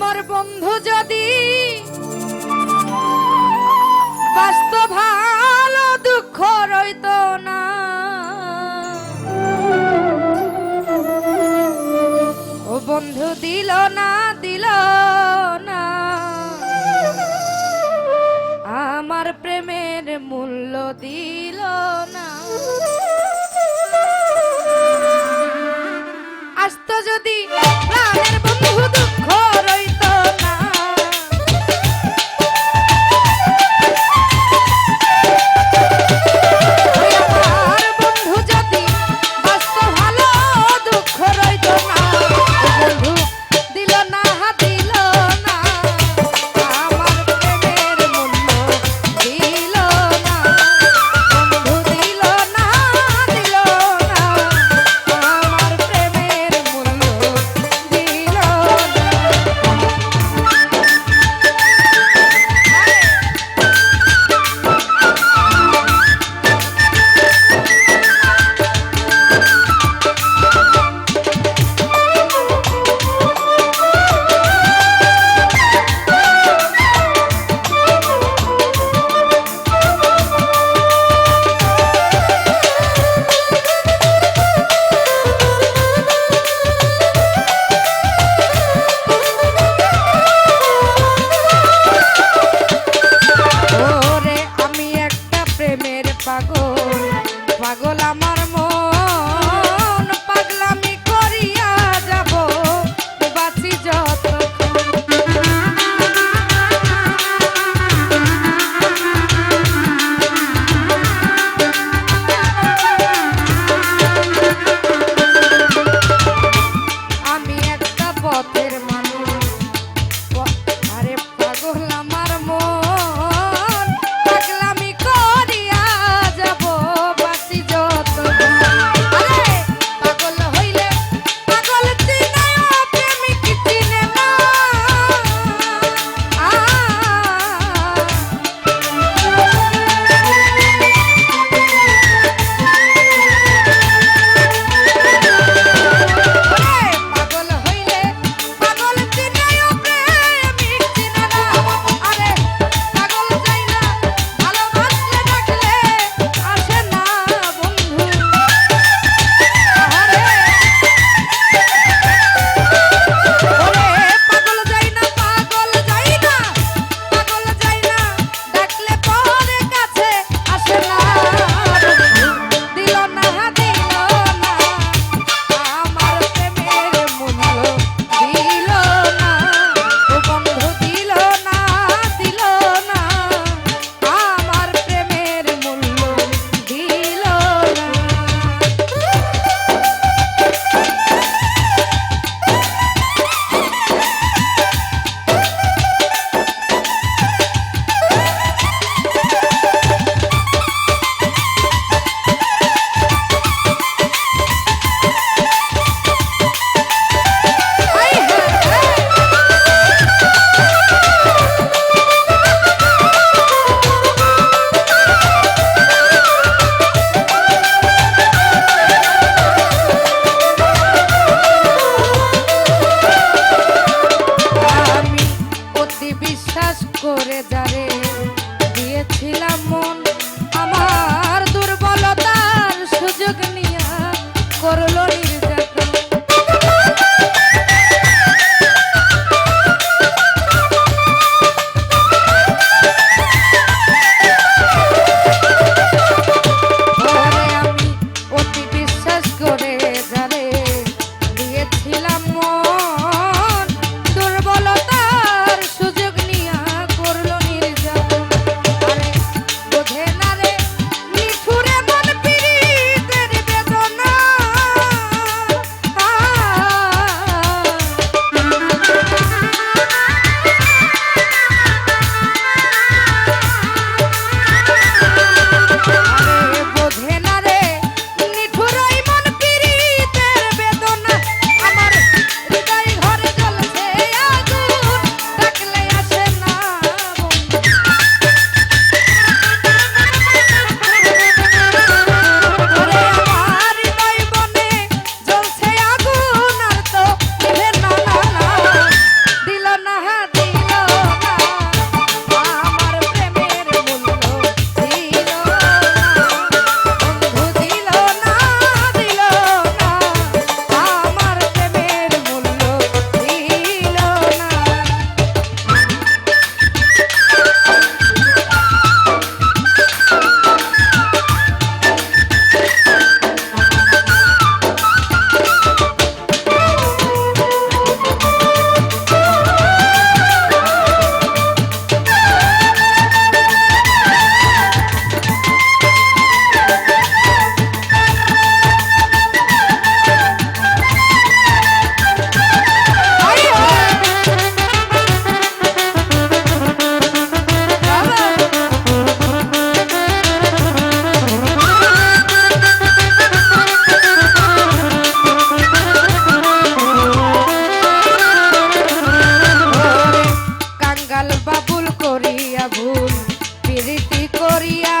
আমার বন্ধু যদি বাস্তব ভালো, দুঃখ রইত না। ও বন্ধু, দিল না দিল না। আমার প্রেমের মূল্য দিল না। আসতো যদি প্রাণের ভুল করিয়া ভুল প্রীতি করিয়া